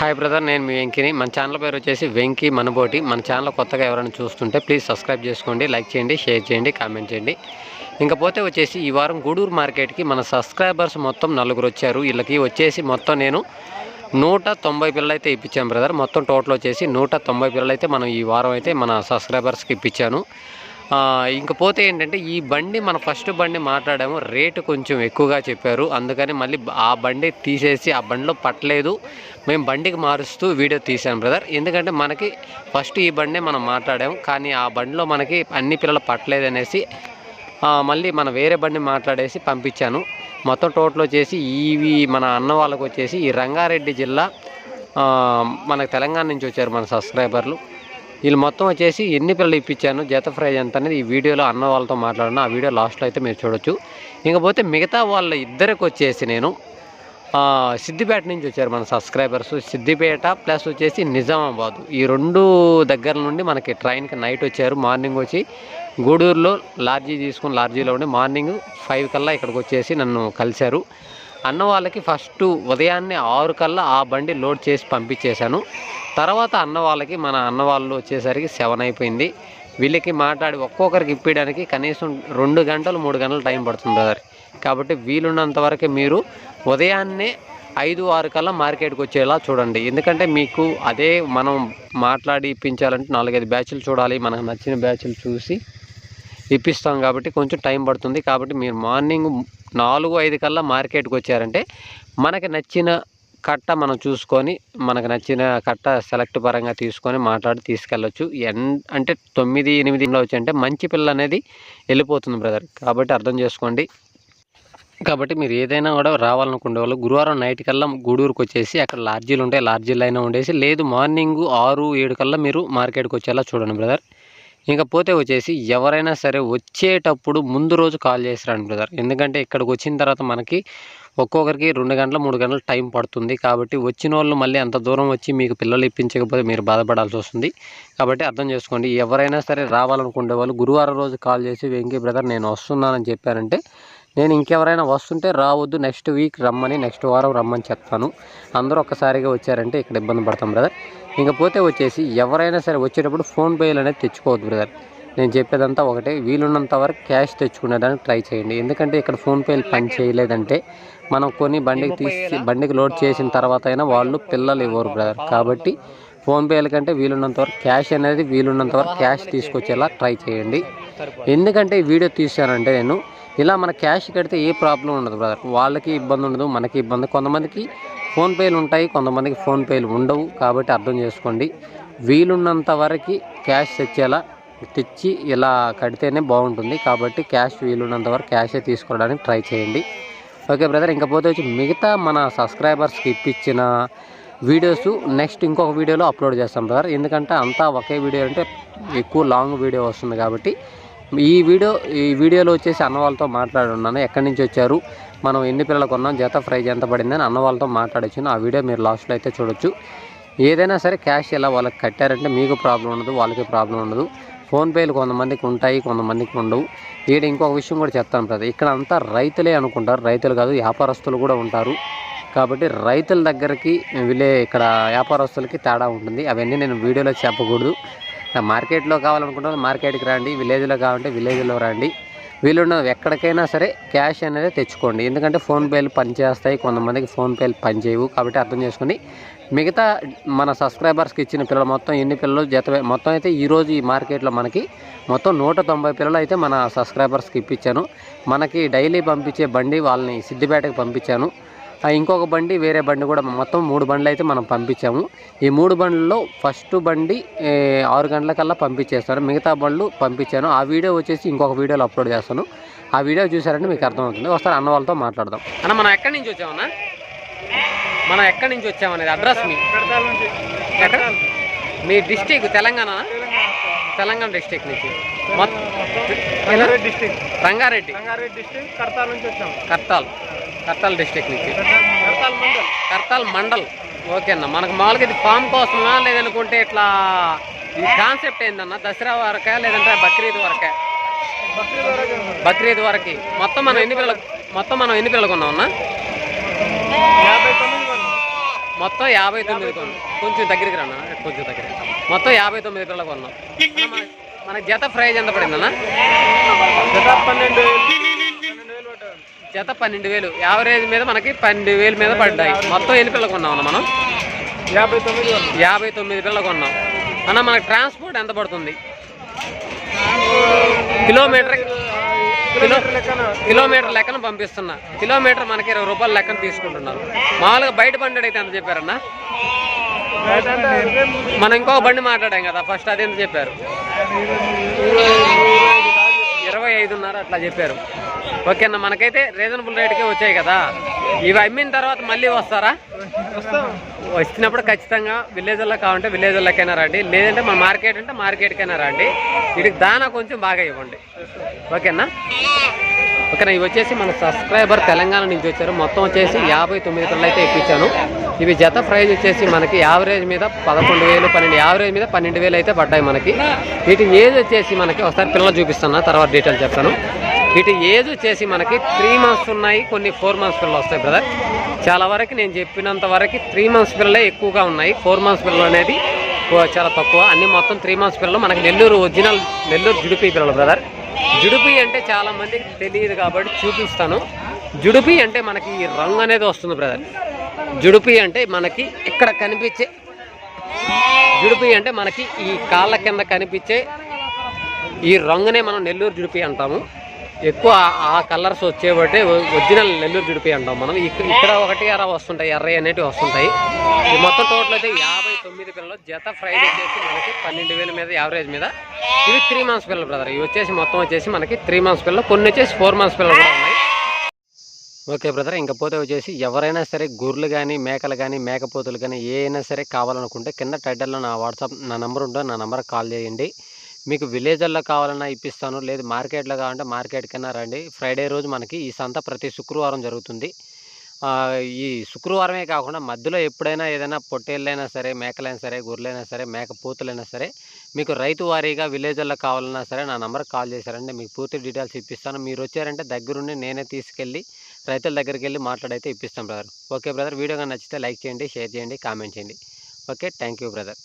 Hi brother నేను మీ వెంకిని. మన channel పేరు వచ్చేసి వెంకి మనబోటి. మన ఛానల్ కొత్తగా ఎవరైనా చూస్తుంటే ప్లీజ్ సబ్స్క్రైబ్ చేసుకోండి లైక్ చేయండి షేర్ చేయండి కామెంట్ చేయండి. ఇంకపోతే వచ్చేసి ఈ వారం గూడూరు మార్కెట్కి మన సబ్స్క్రైబర్స్ మొత్తం నలుగురు వచ్చారు. వీళ్ళకి వచ్చేసి మొత్తం నేను నూట తొంభై పిల్లలు అయితే ఇప్పించాను బ్రదర్ మొత్తం టోటల్ వచ్చేసి నూట తొంభై పిల్లలు అయితే మనం ఈ వారం అయితే మన సబ్స్క్రైబర్స్కి ఇప్పించాను. ఇంకపోతే ఏంటంటే ఈ బండి మన ఫస్ట్ బండి మాట్లాడాము రేటు కొంచెం ఎక్కువగా చెప్పారు. అందుకని మళ్ళీ ఆ బండి తీసేసి ఆ బండిలో పట్టలేదు. మేము బండికి మారుస్తూ వీడియో తీసాను బ్రదర్. ఎందుకంటే మనకి ఫస్ట్ ఈ బండే మనం మాట్లాడాము కానీ ఆ బండిలో మనకి అన్ని పిల్లలు పట్టలేదు అనేసి మళ్ళీ మన వేరే బండి మాట్లాడేసి పంపించాను. మొత్తం టోటల్ వచ్చేసి ఇవి మన అన్న వాళ్ళకు వచ్చేసి ఈ రంగారెడ్డి జిల్లా మన తెలంగాణ నుంచి వచ్చారు మన సబ్స్క్రైబర్లు. వీళ్ళు మొత్తం వచ్చేసి ఎన్ని పిల్లలు ఇప్పించాను జత ప్రైజ్ ఎంత అనేది ఈ వీడియోలో అన్న వాళ్ళతో మాట్లాడిన ఆ వీడియో లాస్ట్లో అయితే మీరు చూడొచ్చు. ఇంకపోతే మిగతా వాళ్ళ ఇద్దరికి వచ్చేసి నేను సిద్దిపేట నుంచి వచ్చారు మన సబ్స్క్రైబర్స్. సిద్దిపేట ప్లస్ వచ్చేసి నిజామాబాద్. ఈ రెండు దగ్గర నుండి మనకి ట్రైన్కి నైట్ వచ్చారు. మార్నింగ్ వచ్చి గూడూరులో లార్జీ తీసుకుని లార్జీలో ఉండి మార్నింగ్ ఫైవ్ కల్లా ఇక్కడికి వచ్చేసి నన్ను కలిశారు. అన్న వాళ్ళకి ఫస్ట్ ఉదయాన్నే ఆరు కల్లా ఆ బండి లోడ్ చేసి పంపించేశాను. తర్వాత అన్న వాళ్ళకి మన అన్న వాళ్ళు వచ్చేసరికి సెవెన్ అయిపోయింది. వీళ్ళకి మాట్లాడి ఒక్కొక్కరికి ఇప్పించడానికి కనీసం రెండు గంటలు మూడు గంటలు టైం పడుతుంది బ్రదర్. కాబట్టి వీలున్నంత వరకు మీరు ఉదయాన్నే ఐదు ఆరు కల్లా మార్కెట్కి వచ్చేలా చూడండి. ఎందుకంటే మీకు అదే మనం మాట్లాడి ఇప్పించాలంటే నాలుగైదు బ్యాచ్లు చూడాలి. మనకు నచ్చిన బ్యాచ్లు చూసి ఇప్పిస్తాం కాబట్టి కొంచెం టైం పడుతుంది కాబట్టి మీరు మార్నింగ్ నాలుగు ఐదు కల్లా మార్కెట్కి వచ్చారంటే మనకి నచ్చిన కట్ట మనం చూసుకొని మనకు నచ్చిన కట్ట సెలెక్ట్ పరంగా తీసుకొని మాట్లాడి తీసుకెళ్ళొచ్చు. ఎన్ అంటే తొమ్మిది ఎనిమిదిలో వచ్చి అంటే మంచి పిల్ల అనేది వెళ్ళిపోతుంది బ్రదర్. కాబట్టి అర్థం చేసుకోండి. కాబట్టి మీరు ఏదైనా కూడా రావాలనుకునే వాళ్ళు గురువారం నైట్ కల్లా గూడూరుకు వచ్చేసి అక్కడ లార్జీలు ఉంటాయి లార్జీలు అయినా ఉండేసి లేదు మార్నింగ్ ఆరు ఏడు కల్లా మీరు మార్కెట్కి వచ్చేలా చూడండి బ్రదర్. ఇంకా పోతే వచ్చేసి ఎవరైనా సరే వచ్చేటప్పుడు ముందు రోజు కాల్ చేసి రండి బ్రదర్ ఎందుకంటే ఇక్కడికి వచ్చిన తర్వాత మనకి ఒక్కొక్కరికి రెండు గంటల మూడు గంటల టైం పడుతుంది. కాబట్టి వచ్చిన వాళ్ళు మళ్ళీ అంత దూరం వచ్చి మీకు పిల్లలు ఇప్పించకపోతే మీరు బాధపడాల్సి వస్తుంది. కాబట్టి అర్థం చేసుకోండి ఎవరైనా సరే రావాలనుకునే వాళ్ళు గురువారం రోజు కాల్ చేసి వెంకీ బ్రదర్ నేను వస్తున్నానని చెప్పారంటే నేను ఇంకెవరైనా వస్తుంటే రావద్దు నెక్స్ట్ వీక్ రమ్మని నెక్స్ట్ వారం రమ్మని చెప్తాను. అందరూ ఒక్కసారిగా వచ్చారంటే ఇక్కడ ఇబ్బంది పడతాం బ్రదర్ ఇంకపోతే వచ్చేసి ఎవరైనా సరే వచ్చేటప్పుడు ఫోన్పేలు అనేది తెచ్చుకోవద్దు బ్రదర్ నేను చెప్పేదంతా ఒకటే వీలున్నంత వరకు క్యాష్ తెచ్చుకునేదానికి ట్రై చేయండి. ఎందుకంటే ఇక్కడ ఫోన్పేలు పని చేయలేదంటే మనం కొన్ని బండికి తీసి బండికి లోడ్ చేసిన తర్వాత అయినా వాళ్ళు పిల్లలు ఇవ్వరు బ్రదర్ కాబట్టి ఫోన్పేల కంటే వీలున్నంత వరకు క్యాష్ అనేది వీలున్నంత వరకు క్యాష్ తీసుకొచ్చేలా ట్రై చేయండి. ఎందుకంటే ఈ వీడియో తీశానంటే నేను ఇలా మన క్యాష్ కడితే ఏ ప్రాబ్లం ఉండదు బ్రదర్ వాళ్ళకి ఇబ్బంది ఉండదు మనకి ఇబ్బంది. కొంతమందికి ఫోన్పేలు ఉంటాయి కొంతమందికి ఫోన్పేలు ఉండవు. కాబట్టి అర్థం చేసుకోండి. వీలున్నంత వరకు క్యాష్ తెచ్చేలా తెచ్చి ఇలా కడితేనే బాగుంటుంది. కాబట్టి క్యాష్ వీలున్నంత వరకు క్యాషే తీసుకోవడానికి ట్రై చేయండి. ఓకే బ్రదర్ ఇంకపోతే వచ్చి మిగతా మన సబ్స్క్రైబర్స్కి ఇప్పించిన వీడియోస్ నెక్స్ట్ ఇంకొక వీడియోలో అప్లోడ్ చేస్తాం బ్రదర్ ఎందుకంటే అంతా ఒకే వీడియో అంటే ఎక్కువ లాంగ్ వీడియో వస్తుంది కాబట్టి ఈ వీడియో ఈ వీడియోలో వచ్చేసి అన్న వాళ్ళతో మాట్లాడి ఉన్నాను ఎక్కడి నుంచి వచ్చారు? మనం ఎన్ని పిల్లలకు కొన్నాం? జత ప్రైజ్ ఎంత పడిందని అన్న వాళ్ళతో మాట్లాడొచ్చాను. ఆ వీడియో మీరు లాస్ట్లో అయితే చూడొచ్చు. ఏదైనా సరే క్యాష్ ఇలా వాళ్ళకి కట్టారంటే మీకు ప్రాబ్లం ఉండదు వాళ్ళకి ప్రాబ్లం ఉండదు. ఫోన్పేలు కొంతమందికి ఉంటాయి కొంతమందికి ఉండవు. ఈడ ఇంకొక విషయం కూడా చెప్తాను ప్రతి ఇక్కడ అంతా రైతులే అనుకుంటారు. రైతులు కాదు వ్యాపారస్తులు కూడా ఉంటారు. కాబట్టి రైతుల దగ్గరికి వీళ్ళే ఇక్కడ వ్యాపారస్తులకి తేడా ఉంటుంది. అవన్నీ నేను వీడియోలో చెప్పకూడదు. మార్కెట్లో కావాలనుకుంటే మార్కెట్కి రండి విలేజ్లో కావాలంటే విలేజ్లో రండి. వీళ్ళు ఎక్కడికైనా సరే క్యాష్ అనేది తెచ్చుకోండి. ఎందుకంటే ఫోన్పేలు పనిచేస్తాయి కొంతమందికి ఫోన్పేలు పనిచేయవు కాబట్టి అర్థం చేసుకోండి మిగతా మన సబ్స్క్రైబర్స్కి ఇచ్చిన పిల్లలు మొత్తం ఎన్ని పిల్లలు జత మొత్తం అయితే ఈరోజు ఈ మార్కెట్లో మనకి మొత్తం నూట తొంభై పిల్లలు అయితే మన సబ్స్క్రైబర్స్కి ఇప్పించాను. మనకి డైలీ పంపించే బండి వాళ్ళని సిద్దిపేటకి పంపించాను. ఇంకొక బండి వేరే బండి కూడా మొత్తం మూడు బండ్లు అయితే మనం పంపించాము. ఈ మూడు బండ్లలో ఫస్ట్ బండి ఆరు గంటలకల్లా పంపించేస్తాను మిగతా బండ్లు పంపించాను. ఆ వీడియో వచ్చేసి ఇంకొక వీడియోలో అప్లోడ్ చేస్తాను. ఆ వీడియో చూసారంటే మీకు అర్థమవుతుంది. ఒకసారి అన్న వాళ్ళతో మాట్లాడదాం. అన్న మనం ఎక్కడి నుంచి వచ్చామన్నా మనం ఎక్కడి నుంచి వచ్చామనేది అడ్రస్ మీ ఎక్కడ? మీ డిస్టిక్ తెలంగాణ? తెలంగాణ డిస్టిక్ నుంచి. రంగారెడ్డి రంగారెడ్డి. డిస్టిక్ కడతాల నుంచి వచ్చాం. కర్తాల్ కర్తాల్ డిస్టిక్ నుంచి. కర్తాల్ మండల్. ఓకే అన్న. మనకు మామూలుగా ఇది ఫామ్ కోసమా లేదనుకుంటే ఇట్లా ఈ కాన్సెప్ట్ ఏందన్న? దసరా వరకా లేదంటే బక్రీద్ వరకా? బక్రీద్ వరకు ఉంది. బక్రీద్ వరకు. మొత్తం మనం ఎన్ని పిల్లలు మొత్తం మనం ఎన్ని పిల్లలు కొన్నాం అన్న? యాభై తొమ్మిది కొన్నాం. మొత్తం యాభై తొమ్మిది కొన్నాం. కొంచెం దగ్గరికి రా కొంచెం దగ్గర మొత్తం యాభై తొమ్మిది పిల్లలు కొన్నాం. మన జత ప్రైజ్ ఎంత పడిందన్న? జత పన్నెండు జత పన్నెండు వేలు. యావరేజ్ మీద మనకి పన్నెండు వేలు మీద పడ్డాయి. మొత్తం ఎన్ని పిల్లలు కొన్నాం అన్న మనం? యాభై తొమ్మిది యాభై తొమ్మిది పిల్లలు కొన్నాం. అన్న మనకి ట్రాన్స్పోర్ట్ ఎంత పడుతుంది? కిలోమీటర్ కిలోమీటర్ లెక్కన. కిలోమీటర్ లెక్కన పంపిస్తున్నా. కిలోమీటర్ మనకి ఇరవై రూపాయల లెక్కన తీసుకుంటున్నారు. మామూలుగా బయట బండి అయితే ఎంత చెప్పారన్నా? మనం ఇంకో బండి మాట్లాడాం కదా ఫస్ట్ అది ఎంత చెప్పారు? ఇరవై ఐదున్నర అట్లా చెప్పారు. ఓకే అన్న మనకైతే రీజనబుల్ రేట్కే వచ్చాయి కదా. ఇవి అమ్మిన తర్వాత మళ్ళీ వస్తారా? వచ్చినప్పుడు ఖచ్చితంగా విలేజ్లో కావాలంటే విలేజ్లకైనా రండి. లేదంటే మన మార్కెట్ అంటే మార్కెట్కైనా రండి. వీటికి దానా కొంచెం బాగా ఇవ్వండి. ఓకేనా? ఓకేనా ఇవి వచ్చేసి మన సబ్స్క్రైబర్ తెలంగాణ నుంచి వచ్చారు. మొత్తం వచ్చేసి యాభై తొమ్మిది పిల్లలు అయితే ఇప్పించాను. ఇవి జత ప్రైజ్ వచ్చేసి మనకి యావరేజ్ మీద పదకొండు వేలు పన్నెండు యావరేజ్ మీద పన్నెండు వేలు అయితే పడ్డాయి మనకి. వీటి ఏజ్ వచ్చేసి మనకి ఒకసారి పిల్లలు చూపిస్తాను తర్వాత డీటెయిల్ చెప్తాను. వీటి ఏజ్ వచ్చేసి మనకి త్రీ మంత్స్ ఉన్నాయి. కొన్ని ఫోర్ మంత్స్ పిల్లలు వస్తాయి బ్రదర్ చాలా వరకు నేను చెప్పినంత వరకు త్రీ మంత్స్ పిల్లలే ఎక్కువగా ఉన్నాయి. ఫోర్ మంత్స్ పిల్లలు అనేది చాలా తక్కువ. అన్ని మొత్తం త్రీ మంత్స్ పిల్లలు మనకి నెల్లూరు ఒరిజినల్ నెల్లూరు జుడిపి పిల్లలు బ్రదర్ జుడిపి అంటే చాలా మందికి తెలియదు కాబట్టి చూపిస్తాను. జుడిపి అంటే మనకి ఈ రంగు అనేది వస్తుంది బ్రదర్ జుడిపి అంటే మనకి ఇక్కడ కనిపించే జుడిపి అంటే మనకి ఈ కాళ్ళ కింద కనిపించే ఈ రంగునే మనం నెల్లూరు జుడిపి అంటాము. ఎక్కువ ఆ- కలర్స్ వచ్చేబట్టి ఒరిజినల్ నెల్లూరు జుడిపి అంటాం మనం. ఇక్కడ ఒకటి అర వస్తుంటాయి ఎర్ర అనేటివి వస్తుంటాయి. ఈ మొత్తం టోటల్ అయితే యాభై తొమ్మిది పిల్లలు. జత ప్రైజ్ వచ్చేసి మనకి పన్నెండు వేల మీద యావరేజ్ మీద. ఇవి త్రీ మంత్స్ పిల్లలు బ్రదర్ ఇవి వచ్చేసి మొత్తం వచ్చేసి మనకి త్రీ మంత్స్ పిల్లలు. కొన్ని వచ్చేసి ఫోర్ మంత్స్ పిల్లలు కూడా ఉన్నాయి. ఓకే బ్రదర్ ఇంకా పోతే వచ్చేసి ఎవరైనా సరే గొర్రెలు కానీ మేకలు కానీ మేకపోతులు కానీ ఏ అయినా సరే కావాలనుకుంటే కింద టైటిల్లో నా వాట్సాప్ నా నెంబర్ ఉంటుంది నా నెంబర్ కాల్ చేయండి. మీకు విలేజ్ల్లో కావాలన్నా ఇప్పిస్తాను. లేదు మార్కెట్లో కావాలంటే మార్కెట్ కన్నా రండి. ఫ్రైడే రోజు మనకి ఈ సంత ప్రతి శుక్రవారం జరుగుతుంది. ఈ శుక్రవారమే కాకుండా మధ్యలో ఎప్పుడైనా ఏదైనా పొట్టేళ్ళైనా సరే మేకలైనా సరే గొర్రెలైనా సరే మేకపోతులైనా సరే మీకు రైతు వారీగా విలేజ్ల్లో కావాలన్నా సరే నా నెంబర్కి కాల్ చేశారంటే మీకు పూర్తి డీటెయిల్స్ ఇప్పిస్తాను. మీరు వచ్చారంటే దగ్గరుండి నేనే తీసుకెళ్ళి రైతుల దగ్గరికి వెళ్ళి మాట్లాడైతే ఇప్పిస్తాం బ్రదర్. Okay brother. వీడియో కానీ నచ్చితే లైక్ చేయండి షేర్ చేయండి కామెంట్ చేయండి. Okay thank you brother.